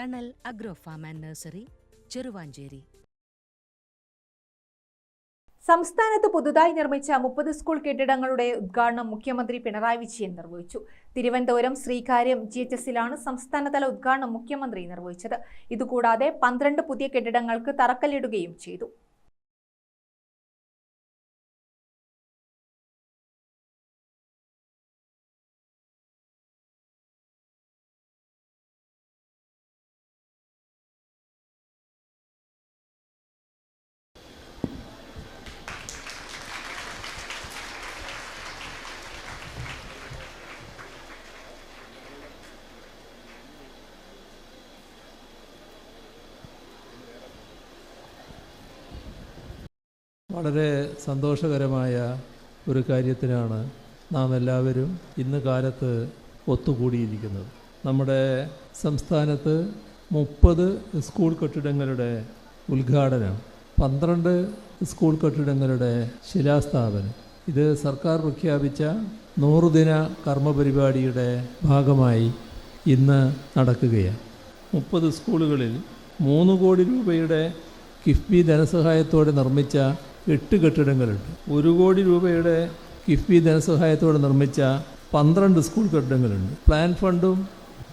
Thanal agro farm and nursery Cheruvancheri. സംസ്ഥാനത്ത് പുതുതായി നിർമ്മിച്ച മുപ്പത് സ്കൂൾ കെട്ടിടങ്ങളുടെ ഉദ്ഘാടനം മുഖ്യമന്ത്രി പിണറായി വിജയൻ നിർവഹിച്ചു. തിരുവനന്തപുരം ശ്രീകാര്യം ജി എച്ച് എസിലാണ് സംസ്ഥാനതല ഉദ്ഘാടനം മുഖ്യമന്ത്രി നിർവഹിച്ചത്. ഇതുകൂടാതെ പന്ത്രണ്ട് പുതിയ കെട്ടിടങ്ങൾക്ക് തറക്കല്ലിടുകയും ചെയ്തു. വളരെ സന്തോഷകരമായ ഒരു കാര്യത്തിനാണ് നാം എല്ലാവരും ഇന്ന് കാലത്ത് ഒത്തുകൂടിയിരിക്കുന്നത്. നമ്മുടെ സംസ്ഥാനത്ത് മുപ്പത് സ്കൂൾ കെട്ടിടങ്ങളുടെ ഉദ്ഘാടനം പന്ത്രണ്ട് സ്കൂൾ കെട്ടിടങ്ങളുടെ ശിലാസ്ഥാപനം ഇത് സർക്കാർ പ്രഖ്യാപിച്ച നൂറുദിന കർമ്മപരിപാടിയുടെ ഭാഗമായി ഇന്ന് നടക്കുകയാണ്. മുപ്പത് സ്കൂളുകളിൽ മൂന്ന് കോടി രൂപയുടെ കിഫ്ബി ധനസഹായത്തോടെ നിർമ്മിച്ച എട്ട് കെട്ടിടങ്ങളുണ്ട്. ഒരു കോടി രൂപയുടെ കിഫ്ബി ധനസഹായത്തോടെ നിർമ്മിച്ച പന്ത്രണ്ട് സ്കൂൾ കെട്ടിടങ്ങളുണ്ട്. പ്ലാൻ ഫണ്ടും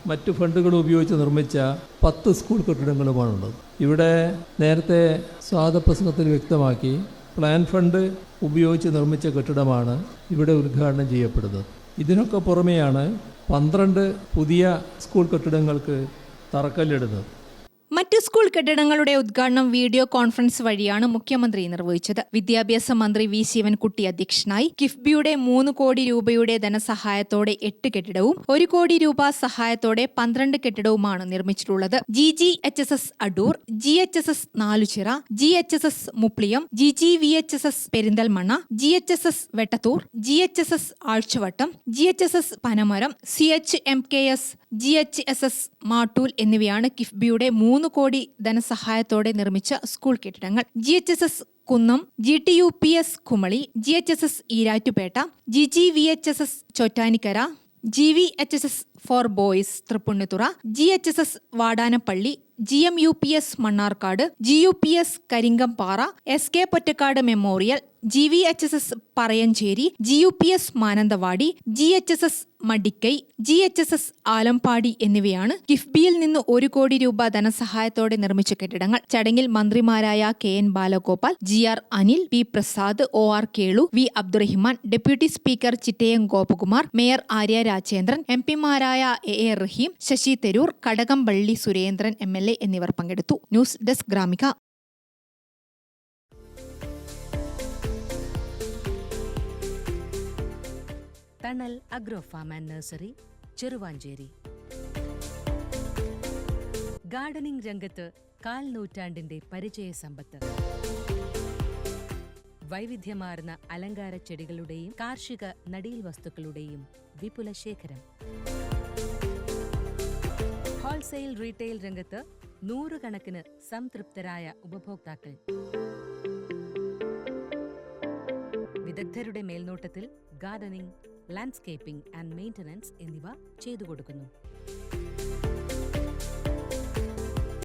മറ്റ് ഫണ്ടുകളും ഉപയോഗിച്ച് നിർമ്മിച്ച പത്ത് സ്കൂൾ കെട്ടിടങ്ങളുമാണുള്ളത്. ഇവിടെ നേരത്തെ സ്വാദപ്രസംഗത്തിൽ വ്യക്തമാക്കി പ്ലാൻ ഫണ്ട് ഉപയോഗിച്ച് നിർമ്മിച്ച കെട്ടിടമാണ് ഇവിടെ ഉദ്ഘാടനം ചെയ്യപ്പെടുന്നത്. ഇതിനൊക്കെ പുറമെയാണ് പന്ത്രണ്ട് പുതിയ സ്കൂൾ കെട്ടിടങ്ങൾക്ക് തറക്കല്ലിടുന്നത്. മറ്റ് സ്കൂൾ കെട്ടിടങ്ങളുടെ ഉദ്ഘാടനം വീഡിയോ കോൺഫറൻസ് വഴിയാണ് മുഖ്യമന്ത്രി നിർവഹിച്ചത്. വിദ്യാഭ്യാസ മന്ത്രി വി ശിവൻകുട്ടി അധ്യക്ഷനായി കിഫ്ബിയുടെ മൂന്ന് കോടി രൂപയുടെ ധനസഹായത്തോടെ എട്ട് കെട്ടിടവും ഒരു കോടി രൂപ സഹായത്തോടെ പന്ത്രണ്ട് കെട്ടിടവുമാണ് നിർമ്മിച്ചിട്ടുള്ളത്. G G H S S Adoor G H S S Naluchira G H S S Mupliyam G G V H S S Perinthalmanna G H S S Vettathur G H S S Azhchavattam G H S S Panamaram C H M K S G H S S Mattool എന്നിവയാണ് കിഫ്ബിയുടെ മൂന്ന് കോടി ധനസഹായത്തോടെ നിർമ്മിച്ച school കെട്ടിടങ്ങൾ. G H S S Kunnam G T U P S Kumily G H S S Erattupetta G G V H S S Chottanikkara G V H S S for boys Thrippunithura G H S S Vadanappally G M U P S Mannarkkad G U P S Karinkampara S K Pottekkad memorial G V H S S Parayanchery G U P S Mananthavady G H S S Madikkai G H S S Alampady എന്നിവയാണ് കിഫ്ബിയിൽ നിന്ന് ഒരു കോടി രൂപ ധനസഹായത്തോടെ നിർമ്മിച്ച കെട്ടിടങ്ങൾ. ചടങ്ങിൽ മന്ത്രിമാരായ K N Balagopal G R Anil P Prasad O R Kelu V Abdurahiman deputy speaker Chittayam Gopakumar mayor Arya Rajendran M പിമാരായ A A Rahim Sasi Tharoor Kadakampally Surendran M L A എന്നിവർ പങ്കെടുത്തു. News desk Gramika. Thanal agro farm and nursery Cheruvancheri. Gardening രംഗത്ത് കാൽ നൂറ്റാണ്ടിന്റെ പരിചയ സമ്പത്ത്. വൈവിധ്യമാർന്ന അലങ്കാര ചെടികളുടെയും കാർഷിക നടീൽ വസ്തുക്കളുടെയും വിപുല ശേഖരം ഹോൾസെയിൽ റീറ്റെയിൽ രംഗത്ത് നൂറുകണക്കിന് സംതൃപ്തരായ ഉപഭോക്താക്കൾ. വിദഗ്ധരുടെ മേൽനോട്ടത്തിൽ ഗാർഡനിംഗ് ലാൻഡ്സ്കേപ്പിംഗ് ആൻഡ് മെയിന്റനൻസ് എന്നിവ ചെയ്തു കൊടുക്കുന്നു